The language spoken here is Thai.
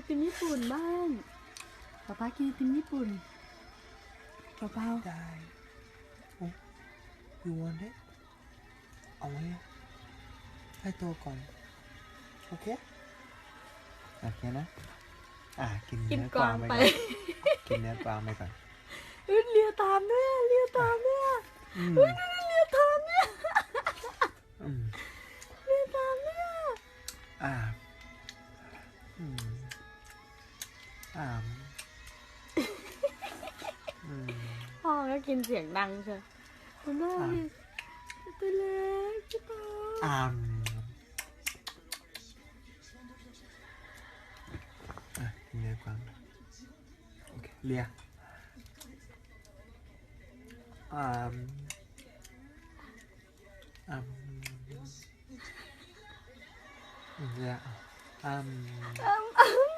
ไอติมญี่ปุ่นบ้างป๊าป๊ากินไอติมญี่ปุ่นเบาได้โอ้ยูวอนเด้เอาไว้ให้โตก่อน โอเค โอเคนะ อะ กินๆกินเนื้อกก่อวานงไปไป ก่อนกินเนื้อกวางไปก่อนเอ้ยเลียตามด้วยเลียตามด้วยอืมเฮ้ยนี่เลียตามเนี่ยอืมเลียตามเนี่ยอ่าอืม อ่ามอืมพ่อก็กินเสียงดังเชียวคุณแม่ดิตัวเล็กพี่ตาอ่ามอะกินเนื้อกวางโอเคเลียอ่ามอ่ามเลียอ่ามอืม